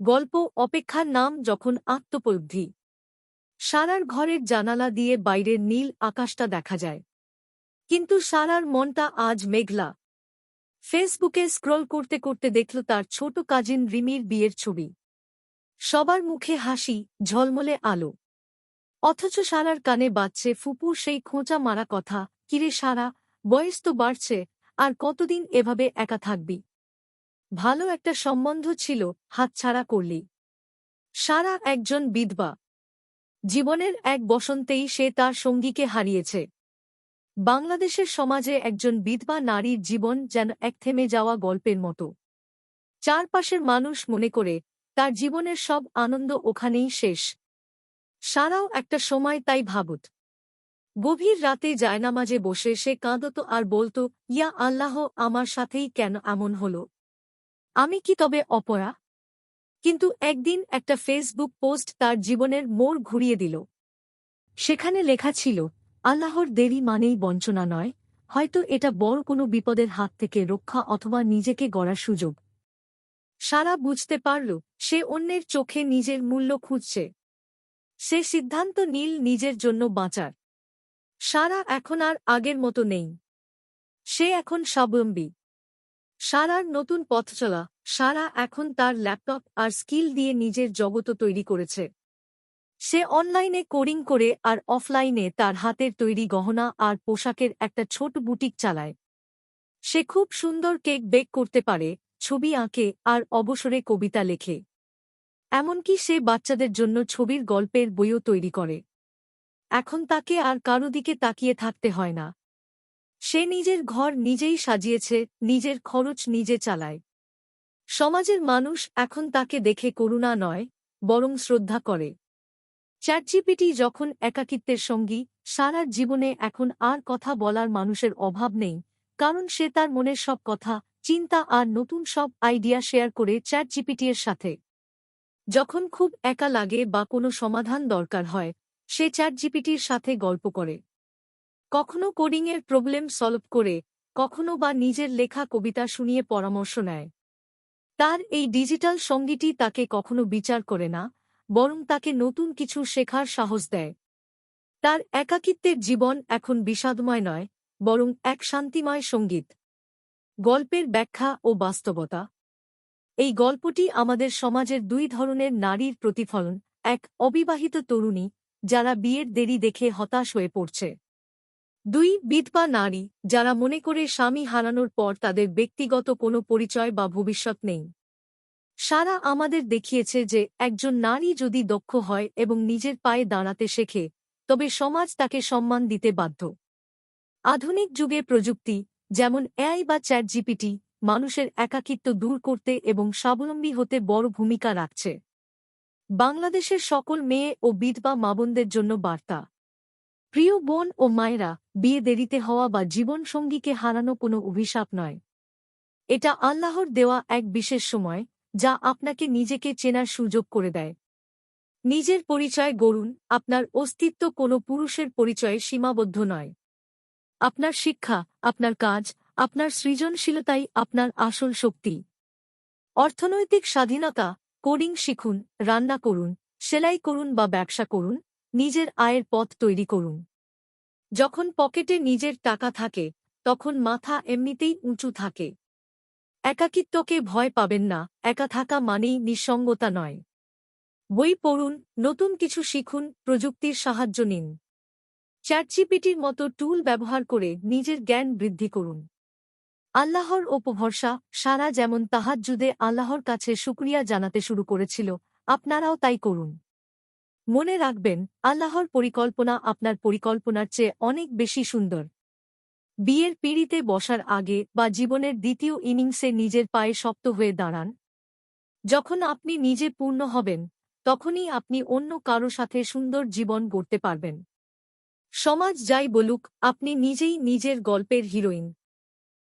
গল্প অপেক্ষার নাম যখন আত্মপলব্ধি সারার ঘরের জানালা দিয়ে বাইরের নীল আকাশটা দেখা যায়। কিন্তু সারার মনটা আজ মেঘলা। ফেসবুকে স্ক্রল করতে করতে দেখল তার ছোট কাজিন রিমির বিয়ের ছবি। সবার মুখে হাসি, ঝলমলে আলো। অথচ সারার কানে বাজছে, ফুপুর সেই খোঁচা মারা কথা, কিরে সারা, বয়স তো বাড়ছে, আর কতদিন এভাবে একা থাকবি? ভালো একটা সম্বন্ধ ছিল হাতছাড়া করলি সারা একজন বিধবা। জীবনের এক বসন্তেই সে তার সঙ্গীকে হারিয়েছে। বাংলাদেশের সমাজে একজন বিধবা নারীর জীবন যেন এক থেমে যাওয়া গল্পের মতো। চারপাশের মানুষ মনে করে তার জীবনের সব আনন্দ ওখানেই শেষ। সারাও একটা সময় তাই ভাবুত। গভীর রাতে জায়নামাজে বসে সে কাঁদত আর বলত, ইয়া আল্লাহ, আমার সাথেই কেন এমন হল? আমি কি তবে অপরা? কিন্তু একদিন একটা ফেসবুক পোস্ট তার জীবনের মোড় ঘুরিয়ে দিল। সেখানে লেখা ছিল, আল্লাহর দেরি মানেই বঞ্চনা নয়, হয়তো এটা বড় কোনো বিপদের হাত থেকে রক্ষা অথবা নিজেকে গড়ার সুযোগ। সারা বুঝতে পারল, সে অন্যের চোখে নিজের মূল্য খুঁজছে। সে সিদ্ধান্ত নীল নিজের জন্য বাঁচার। সারা এখন আর আগের মতো নেই। সে এখন স্বাবলম্বী। সারার নতুন পথ চলা। সারা এখন তার ল্যাপটপ আর স্কিল দিয়ে নিজের জগত তৈরি করেছে। সে অনলাইনে কোডিং করে আর অফলাইনে তার হাতের তৈরি গহনা আর পোশাকের একটা ছোট বুটিক চালায়। সে খুব সুন্দর কেক বেক করতে পারে, ছবি আঁকে আর অবসরে কবিতা লেখে। এমনকি সে বাচ্চাদের জন্য ছবির গল্পের বইও তৈরি করে। এখন তাকে আর কারও দিকে তাকিয়ে থাকতে হয় না। সে নিজের ঘর নিজেই সাজিয়েছে, নিজের খরচ নিজে চালায়। সমাজের মানুষ এখন তাকে দেখে করুণা নয়, বরং শ্রদ্ধা করে। চ্যাটজিপিটি যখন একাকিত্বের সঙ্গী সারার জীবনে এখন আর কথা বলার মানুষের অভাব নেই, কারণ সে তার মনের সব কথা, চিন্তা আর নতুন সব আইডিয়া শেয়ার করে চ্যাটজিপিটি এর সাথে। যখন খুব একা লাগে বা কোনো সমাধান দরকার হয়, সে চ্যাটজিপিটির সাথে গল্প করে। কখনো কোডিংয়ের প্রবলেম সলভ করে, কখনো বা নিজের লেখা কবিতা শুনিয়ে পরামর্শ নেয়। তার এই ডিজিটাল সঙ্গীটি তাকে কখনো বিচার করে না, বরং তাকে নতুন কিছু শেখার সাহস দেয়। তার একাকিত্বের জীবন এখন বিষাদময় নয়, বরং এক শান্তিময় সংগীত। গল্পের ব্যাখ্যা ও বাস্তবতা। এই গল্পটি আমাদের সমাজের দুই ধরনের নারীর প্রতিফলন, এক অবিবাহিত তরুণী, যারা বিয়ের দেরি দেখে হতাশ হয়ে পড়ছে। দুই বিধবা নারী, যারা মনে করে স্বামী হারানোর পর তাদের ব্যক্তিগত কোনো পরিচয় বা ভবিষ্যৎ নেই। সারা আমাদের দেখিয়েছে যে, একজন নারী যদি দক্ষ হয় এবং নিজের পায়ে দাঁড়াতে শেখে, তবে সমাজ তাকে সম্মান দিতে বাধ্য। আধুনিক যুগে প্রযুক্তি, যেমন এআই বা চ্যাট জিপিটি মানুষের একাকিত্ব দূর করতে এবং স্বাবলম্বী হতে বড় ভূমিকা রাখছে। বাংলাদেশের সকল মেয়ে ও বিধবা মাবনদের জন্য বার্তা। প্রিয় বোন ও মায়েরা, বিয়ে দেরিতে হওয়া বা জীবনসঙ্গীকে হারানো কোনো অভিশাপ নয়। এটা আল্লাহর দেওয়া এক বিশেষ সময়, যা আপনাকে নিজেকে চেনার সুযোগ করে দেয়। নিজের পরিচয় গড়ুন, আপনার অস্তিত্ব কোনো পুরুষের পরিচয়ে সীমাবদ্ধ নয়। আপনার শিক্ষা, আপনার কাজ, আপনার সৃজনশীলতাই আপনার আসল শক্তি। অর্থনৈতিক স্বাধীনতা, কোডিং শিখুন, রান্না করুন, সেলাই করুন বা ব্যবসা করুন নিজের আয়ের পথ তৈরি করুন। যখন পকেটে নিজের টাকা থাকে, তখন মাথা এমনিতেই উঁচু থাকে। একাকিত্বকে ভয় পাবেন না, একা থাকা মানেই নিঃসঙ্গতা নয়। বই পড়ুন, নতুন কিছু শিখুন, প্রযুক্তির সাহায্য নিন। চ্যাটজিপিটির মতো টুল ব্যবহার করে নিজের জ্ঞান বৃদ্ধি করুন। আল্লাহর ওপভরসা সারা যেমন তাহাজ্জুদে আল্লাহর কাছে শুক্রিয়া জানাতে শুরু করেছিল, আপনারাও তাই করুন। মনে রাখবেন, আল্লাহর পরিকল্পনা আপনার পরিকল্পনার চেয়ে অনেক বেশি সুন্দর। বিয়ের পিঁড়িতে বসার আগে বা জীবনের দ্বিতীয় ইনিংসে নিজের পায়ে শক্ত হয়ে দাঁড়ান। যখন আপনি নিজে পূর্ণ হবেন, তখনই আপনি অন্য কারও সাথে সুন্দর জীবন গড়তে পারবেন। সমাজ যাই বলুক, আপনি নিজেই নিজের গল্পের হিরোইন।